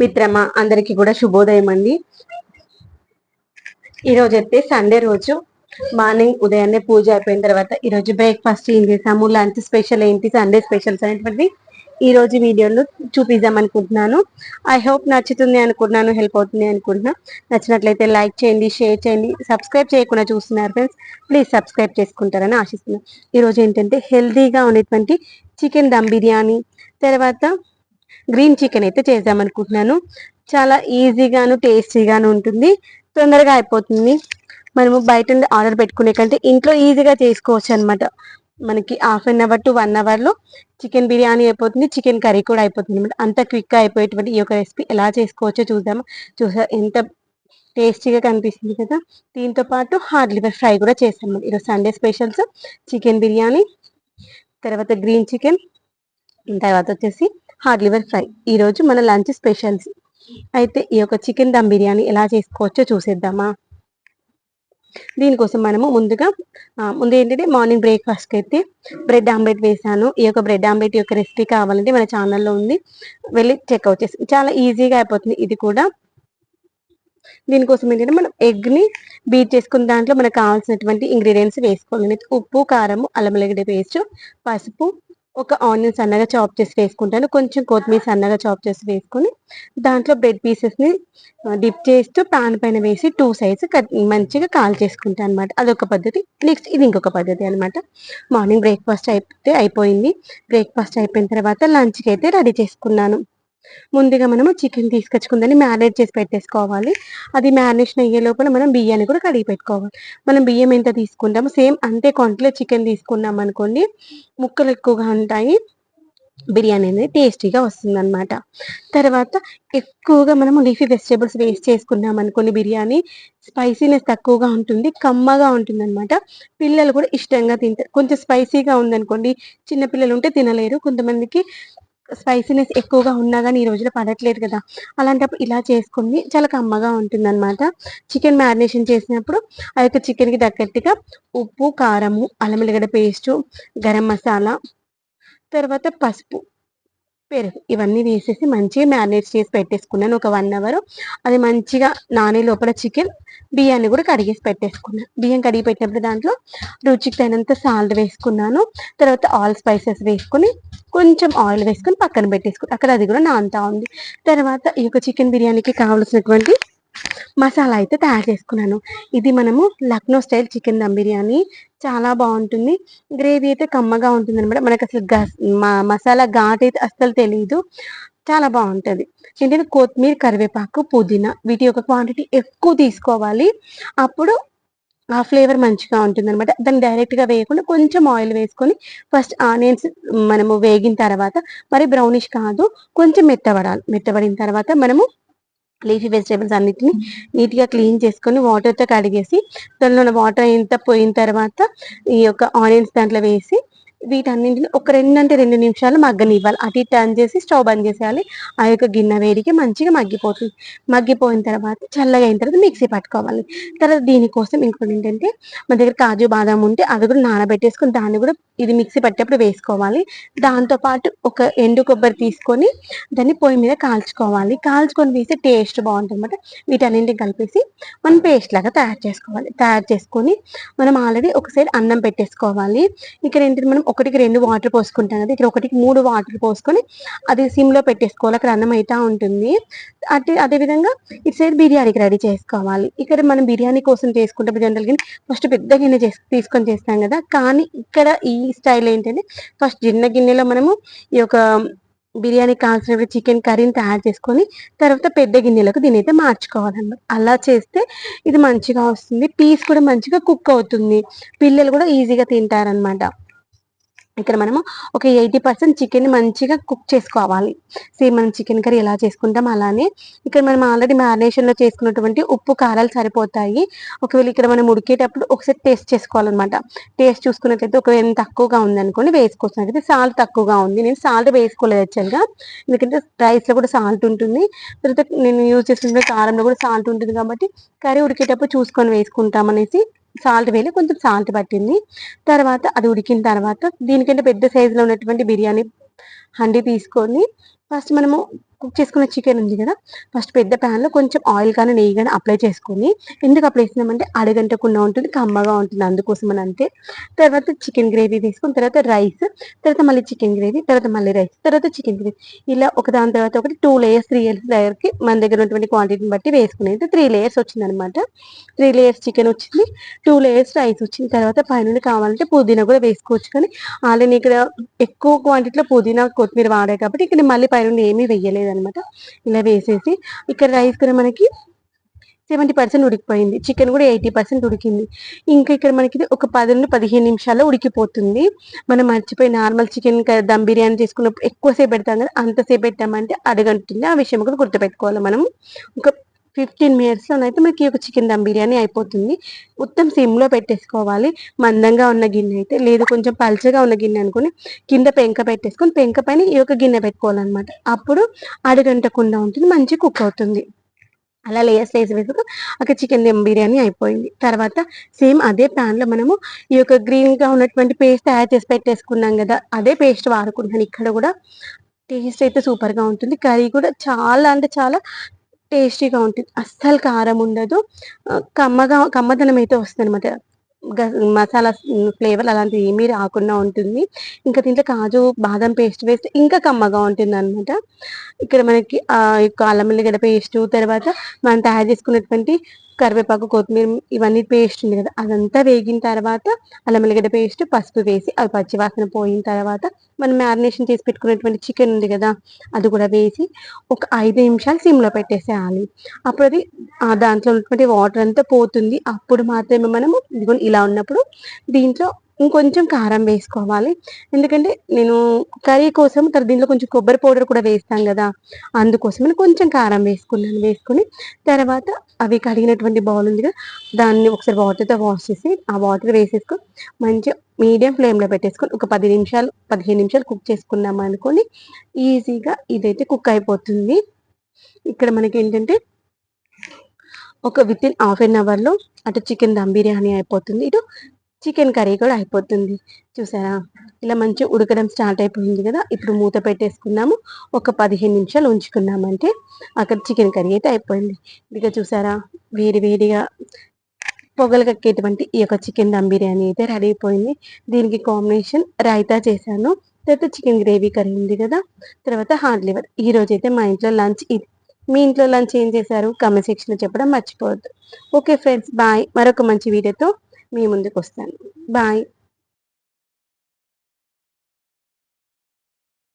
మిత్రమా అందరికి కూడా శుభోదయం అండి. ఈరోజు అయితే సండే రోజు మార్నింగ్ ఉదయాన్నే పూజ అయిపోయిన తర్వాత ఈరోజు బ్రేక్ఫాస్ట్ ఏం చేసాము లంచ్ స్పెషల్ ఏంటి సండే స్పెషల్స్ అనేటువంటిది ఈ రోజు వీడియోలో చూపిద్దాం అనుకుంటున్నాను. ఐ హోప్ నచ్చుతుంది అనుకుంటున్నాను హెల్ప్ అవుతుంది అనుకుంటున్నా. నచ్చినట్లయితే లైక్ చేయండి షేర్ చేయండి సబ్స్క్రైబ్ చేయకుండా చూస్తున్నారు ఫ్రెండ్స్ ప్లీజ్ సబ్స్క్రైబ్ చేసుకుంటారని ఆశిస్తున్నాను. ఈరోజు ఏంటంటే హెల్తీగా ఉండేటువంటి చికెన్ దమ్ బిర్యానీ తర్వాత గ్రీన్ చికెన్ అయితే చేద్దాం అనుకుంటున్నాను చాలా ఈజీగాను టేస్టీగాను ఉంటుంది. తొందరగా అయిపోతుంది. మనము బయట నుండి ఆర్డర్ పెట్టుకునే కంటే ఇంట్లో ఈజీగా చేసుకోవచ్చు అనమాట మనకి half an hour to one అవర్లో చికెన్ బిర్యానీ అయిపోతుంది చికెన్ కర్రీ కూడా అయిపోతుంది అనమాట అంత క్విక్గా అయిపోయేటువంటి ఈ యొక్క రెసిపీ ఎలా చేసుకోవచ్చో చూద్దాము. చూసా ఎంత టేస్టీగా కనిపిస్తుంది కదా. దీంతో పాటు హార్డ్ లివర్ ఫ్రై కూడా చేస్తాము ఈరోజు సండే స్పెషల్స్ చికెన్ బిర్యానీ తర్వాత గ్రీన్ చికెన్ తర్వాత వచ్చేసి హార్డ్ లివర్ ఫ్రై. ఈరోజు మన లంచ్ స్పెషల్స్. అయితే ఈ యొక్క చికెన్ దమ్ బిర్యానీ ఎలా చేసుకోవచ్చో చూసేద్దామా? దీనికోసం మనము ముందుగా ముందు ఏంటంటే మార్నింగ్ బ్రేక్ఫాస్ట్కి అయితే బ్రెడ్ ఆమ్లెట్ వేసాను. ఈ యొక్క బ్రెడ్ ఆమ్లెట్ యొక్క రెసిపీ కావాలంటే మన ఛానల్లో ఉంది. వెళ్ళి చెక్అవుట్ చేసి చాలా ఈజీగా అయిపోతుంది. ఇది కూడా దీనికోసం ఏంటంటే మనం ఎగ్ని బీట్ చేసుకున్న దాంట్లో మనకు కావాల్సినటువంటి ఇంగ్రీడియంట్స్ వేసుకోవాలి. ఉప్పు కారము అల్లం వెల్లిగడ్డ పేస్ట్ పసుపు ఒక ఆనియన్ సన్నగా చాప్ చేసి వేసుకుంటాను. కొంచెం కొత్తిమీర సన్నగా చాప్ చేసి వేసుకొని దాంట్లో బ్రెడ్ పీసెస్ని డిప్ చేస్తూ పాన్ పైన వేసి టూ సైడ్స్ మంచిగా కాల్ చేసుకుంటాను అనమాట అదొక పద్ధతి. నెక్స్ట్ ఇది ఇంకొక పద్ధతి అనమాట మార్నింగ్ బ్రేక్ఫాస్ట్ అయితే అయిపోయింది. బ్రేక్ఫాస్ట్ అయిపోయిన తర్వాత లంచ్కి అయితే రెడీ చేసుకున్నాను. ముందుగా మనము చికెన్ తీసుకొచ్చుకుందని మ్యారినేట్ చేసి పెట్టేసుకోవాలి. అది మ్యారినేషన్ అయ్యే లోపల మనం బియ్యాన్ని కూడా కడిగి పెట్టుకోవాలి. మనం బియ్యం ఎంత తీసుకుంటామో సేమ్ అంతే క్వాంటిటీలో చికెన్ తీసుకున్నాం అనుకోండి ముక్కలు ఎక్కువగా ఉంటాయి బిర్యానీ అనేది టేస్టీగా వస్తుంది అనమాట తర్వాత ఎక్కువగా మనము లీఫీ వెజిటేబుల్స్ వేస్ట్ చేసుకున్నాం అనుకోండి బిర్యానీ స్పైసీనెస్ తక్కువగా ఉంటుంది కమ్మగా ఉంటుంది అనమాట పిల్లలు కూడా ఇష్టంగా తింటారు కొంచెం స్పైసీగా ఉందనుకోండి చిన్నపిల్లలు ఉంటే తినలేరు. కొంతమందికి స్పైసీనెస్ ఎక్కువగా ఉన్నా కానీ ఈ రోజులో పడట్లేదు కదా. అలాంటప్పుడు ఇలా చేసుకుని చాలా కమ్మగా ఉంటుంది అనమాట చికెన్ మ్యారినేషన్ చేసినప్పుడు ఆ యొక్క చికెన్కి తగ్గట్టుగా ఉప్పు కారము అల్లం ఎల్లిగడ్డ పేస్టు గరం మసాలా తర్వాత పసుపు. పెరుగు ఇవన్నీ వేసేసి మంచిగా మ్యారినేట్ చేసి పెట్టేసుకున్నాను. ఒక వన్ అవర్. అది మంచిగా నానే లోపల చికెన్ బియ్యాన్ని కూడా కడిగేసి పెట్టేసుకున్నాను బియ్యం కడిగి పెట్టినప్పుడు దాంట్లో రుచికి తగినంత సాల్ట్ వేసుకున్నాను. తర్వాత ఆల్ స్పైసెస్ వేసుకుని కొంచెం ఆయిల్ వేసుకుని పక్కన పెట్టేసుకుని అక్కడ అది కూడా నాంతా ఉంది. తర్వాత ఈ యొక్క చికెన్ బిర్యానీకి కావాల్సినటువంటి మసాలా అయితే తయారు చేసుకున్నాను ఇది మనము లక్నో స్టైల్ చికెన్ దమ్ బిర్యానీ. చాలా బాగుంటుంది. గ్రేవీ అయితే కమ్మగా ఉంటుంది అనమాట మనకు అసలు మసాలా ఘాట్ అయితే అస్సలు తెలియదు చాలా బాగుంటుంది. ఏంటంటే కొత్తిమీర కరివేపాకు పుదీనా వీటి యొక్క క్వాంటిటీ ఎక్కువ తీసుకోవాలి. అప్పుడు ఆ ఫ్లేవర్ మంచిగా ఉంటుంది అనమాట దాన్ని డైరెక్ట్గా వేయకుండా కొంచెం ఆయిల్ వేసుకొని ఫస్ట్ ఆనియన్స్ మనము వేగిన తర్వాత మరి బ్రౌనిష్ కాదు కొంచెం మెత్తబడాలి. మెత్తబడిన తర్వాత మనము లీఫీ వెజిటేబుల్స్ అన్నిటిని నీట్గా క్లీన్ చేసుకొని వాటర్తో కడిగేసి దానిలో వాటర్ ఎంత పోయిన తర్వాత ఈ యొక్క ఆనియన్స్ దాంట్లో వేసి వీటన్నింటిని ఒక రెండు అంటే రెండు నిమిషాలు మగ్గనివ్వాలి. అటు టర్న్ చేసి స్టవ్ బంద్ చేసేయాలి. ఆ యొక్క గిన్నె వేడికి మంచిగా మగ్గిపోతుంది. మగ్గిపోయిన తర్వాత చల్లగా అయిన తర్వాత మిక్సీ పట్టుకోవాలి. తర్వాత దీనికోసం ఇంకోటి ఏంటంటే మన దగ్గర కాజు బాదం ఉంటే అది కూడా నానబెట్టేసుకొని దాన్ని కూడా ఇది మిక్సీ పట్టేటప్పుడు వేసుకోవాలి. దాంతోపాటు ఒక ఎండు కొబ్బరి తీసుకొని దాన్ని పొయ్యి మీద కాల్చుకోవాలి. కాల్చుకొని వేస్తే టేస్ట్ బాగుంటుంది అనమాట వీటన్నింటిని కలిపేసి మనం పేస్ట్ లాగా తయారు చేసుకోవాలి. తయారు చేసుకొని మనం ఆల్రెడీ ఒక సైడ్ అన్నం పెట్టేసుకోవాలి. ఇక్కడ ఏంటంటే మనం ఒకటికి రెండు వాటర్ పోసుకుంటాం కదా ఇక్కడ ఒకటికి మూడు వాటర్ పోసుకొని అది సిమ్లో పెట్టేసుకోవాలి. అక్కడ అన్నం అయితే ఉంటుంది. అదే అదేవిధంగా ఇటు సైడ్ బిర్యానీకి రెడీ చేసుకోవాలి. ఇక్కడ మనం బిర్యానీ కోసం చేసుకుంటే జనరల్గా ఫస్ట్ పెద్ద గిన్నె చేసి తీసుకొని చేస్తాం కదా. కానీ ఇక్కడ ఈ స్టైల్ ఏంటంటే ఫస్ట్ చిన్న గిన్నెలో మనము ఈ యొక్క బిర్యానీ కావాల్సినప్పుడు చికెన్ కర్రీని తయారు చేసుకొని తర్వాత పెద్ద గిన్నెలకు దీని అయితే మార్చుకోవాలన్నమాట. అలా చేస్తే ఇది మంచిగా వస్తుంది. పీస్ కూడా మంచిగా కుక్ అవుతుంది. పిల్లలు కూడా ఈజీగా తింటారనమాట ఇక్కడ మనము ఒక ఎయిటీ పర్సెంట్ చికెన్ మంచిగా కుక్ చేసుకోవాలి. సేమ్ మనం చికెన్ కర్రీ ఎలా చేసుకుంటాం అలానే ఇక్కడ మనం ఆల్రెడీ మ్యారినేషన్లో చేసుకున్నటువంటి ఉప్పు కారాలు సరిపోతాయి. ఒకవేళ ఇక్కడ మనం ఉడికేటప్పుడు ఒకసారి టేస్ట్ చేసుకోవాలన్నమాట. టేస్ట్ చూసుకున్నట్లయితే ఒకవేళ తక్కువగా ఉందనుకోండి వేసుకోవచ్చు సాల్ట్ తక్కువగా ఉంది. నేను సాల్ట్ వేసుకోలేదు యాక్చువల్గా. ఎందుకంటే రైస్లో కూడా సాల్ట్ ఉంటుంది. తర్వాత నేను యూజ్ చేసిన కారంలో కూడా సాల్ట్ ఉంటుంది కాబట్టి కర్రీ ఉడికేటప్పుడు చూసుకొని వేసుకుంటాం అనేసి సాల్ట్ వేలి కొంచెం సాల్ట్ పట్టింది. తర్వాత అది ఉడికిన తర్వాత దీనికంటే పెద్ద సైజులో ఉన్నటువంటి బిర్యానీ హండి తీసుకొని ఫస్ట్ మనము కుక్ చేసుకున్న చికెన్ ఉంది కదా ఫస్ట్ పెద్ద ప్యాన్లో కొంచెం ఆయిల్ కానీ నెయ్యి కానీ అప్లై చేసుకొని ఎందుకు అప్లై చేసినామంటే అడగంటకుండా ఉంటుంది కమ్మగా ఉంటుంది అందుకోసం అని అంతే. తర్వాత చికెన్ గ్రేవీ వేసుకుని తర్వాత రైస్ తర్వాత మళ్ళీ చికెన్ గ్రేవీ తర్వాత మళ్ళీ రైస్ తర్వాత చికెన్ గ్రేవీ. ఇలా ఒక దాని తర్వాత ఒకటి టూ లేయర్స్ త్రీ ఇయర్స్ లేయర్కి మన దగ్గర ఉన్నటువంటి క్వాంటిటీని బట్టి వేసుకునేది త్రీ లేయర్స్ వచ్చిందనమాట త్రీ లేయర్స్ చికెన్ వచ్చింది టూ లేయర్స్ రైస్ వచ్చిన తర్వాత పైన కావాలంటే పుదీనా కూడా వేసుకోవచ్చు కానీ ఆల్రెడీ ఇక్కడ ఎక్కువ క్వాంటిటీలో పుదీనా కొత్తిమీర వాడే కాబట్టి ఇక్కడ మళ్ళీ పైన ఏమీ వెయ్యలేదు అనమాట ఇలా వేసేసి ఇక్కడ రైస్ కూడా మనకి సెవెంటీ పర్సెంట్ ఉడికిపోయింది. చికెన్ కూడా ఎయిటీ పర్సెంట్ ఉడికింది. ఇంకా ఇక్కడ మనకి ఒక పది నుండి పదిహేను నిమిషాల్లో ఉడికిపోతుంది. మనం మర్చిపోయి నార్మల్ చికెన్ దమ్ బిర్యానీ చేసుకున్నప్పుడు ఎక్కువసేపు పెడతాం కదా అంతసేపు పెట్టామంటే అడగంటుంది ఆ విషయం కూడా గుర్తుపెట్టుకోవాలి మనం. ఒక ఫిఫ్టీన్ మినిట్స్లో అయితే మనకి ఒక చికెన్ దమ్ బిర్యానీ అయిపోతుంది. మొత్తం సిమ్లో పెట్టేసుకోవాలి. మందంగా ఉన్న గిన్నె అయితే లేదు కొంచెం పల్చగా ఉన్న గిన్నె అనుకుని కింద పెంక పెట్టేసుకొని పెంక పైన ఈ యొక్క గిన్నె పెట్టుకోవాలన్నమాట. అప్పుడు అడగంటకుండా ఉంటుంది మంచి కుక్ అవుతుంది. అలా లేయర్స్ వేసి వేసుకు అక్కడ చికెన్ దమ్ బిర్యానీ అయిపోయింది. తర్వాత సేమ్ అదే ప్యాన్లో మనము ఈ యొక్క గ్రీన్గా ఉన్నటువంటి పేస్ట్ తయారు చేసి పెట్టేసుకున్నాం కదా అదే పేస్ట్ వాడుకుంటాను ఇక్కడ కూడా టేస్ట్ అయితే సూపర్గా ఉంటుంది. కర్రీ కూడా చాలా అంటే చాలా టేస్టీగా ఉంటుంది. అస్సలు కారం ఉండదు. కమ్మగా కమ్మదనం అయితే వస్తుంది అనమాట మసాలా ఫ్లేవర్ అలాంటివి ఏమీ రాకుండా ఉంటుంది. ఇంకా దీంట్లో కాజు బాదం పేస్ట్ వేస్తే ఇంకా కమ్మగా ఉంటుంది అనమాట ఇక్కడ మనకి అల్లం ఎల్లిగడ్డ పేస్ట్ తర్వాత మనం తయారు చేసుకున్నటువంటి కరివేపాకు కొత్తిమీర ఇవన్నీ పేస్ట్ ఉంది కదా అదంతా వేగిన తర్వాత అల్లం ఎల్లిగడ్డ పేస్ట్ పసుపు వేసి అది పచ్చివాసన పోయిన తర్వాత మనం మ్యారినేషన్ చేసి పెట్టుకున్నటువంటి చికెన్ ఉంది కదా అది కూడా వేసి ఒక ఐదు నిమిషాలు సిమ్లో పెట్టేసేయాలి. అప్పుడు అది దాంట్లో ఉన్నటువంటి వాటర్ అంతా పోతుంది. అప్పుడు మాత్రమే మనము ఇలా ఉన్నప్పుడు దీంట్లో ఇంకొంచెం కారం వేసుకోవాలి. ఎందుకంటే నేను కర్రీ కోసం తర్వాత దీంట్లో కొంచెం కొబ్బరి పౌడర్ కూడా వేస్తాం కదా అందుకోసం కొంచెం కారం వేసుకున్నాను. వేసుకుని తర్వాత అవి కడిగినటువంటి బౌల్ ఉంది కదా దాన్ని ఒకసారి వాటర్తో వాష్ చేసి ఆ వాటర్ వేసేసుకొని మంచిగా మీడియం ఫ్లేమ్లో పెట్టేసుకొని ఒక పది నిమిషాలు పదిహేను నిమిషాలు కుక్ చేసుకున్నాం అనుకోని ఈజీగా ఇదైతే కుక్ అయిపోతుంది. ఇక్కడ మనకి ఏంటంటే ఒక విత్ ఇన్ హాఫ్ అన్ అవర్లో అటు చికెన్ దమ్ బిర్యానీ అయిపోతుంది. ఇటు చికెన్ కర్రీ కూడా అయిపోతుంది. చూసారా? ఇలా మంచిగా ఉడకడం స్టార్ట్ అయిపోయింది కదా? ఇప్పుడు మూత పెట్టేసుకున్నాము. ఒక పదిహేను నిమిషాలు ఉంచుకున్నామంటే అక్కడ చికెన్ కర్రీ అయితే అయిపోయింది. ఇక చూసారా? వేడి వేడిగా పొగలు కక్కేటువంటి ఈ యొక్క చికెన్ దమ్ బిర్యానీ అయితే రెడీ అయిపోయింది. దీనికి కాంబినేషన్ రైతా చేశాను. తర్వాత చికెన్ గ్రేవీ కర్రీ ఉంది కదా? తర్వాత హార్డ్ లివర్. ఈ రోజు అయితే మా ఇంట్లో లంచ్ ఇది. మీ ఇంట్లో లంచ్ ఏం చేశారు? కమెంట్ సెక్షన్లో చెప్పడం మర్చిపోవద్దు. Okay friends bye. మరొక మంచి వీడియోతో మీ ముందుకు వస్తాను బాయ్.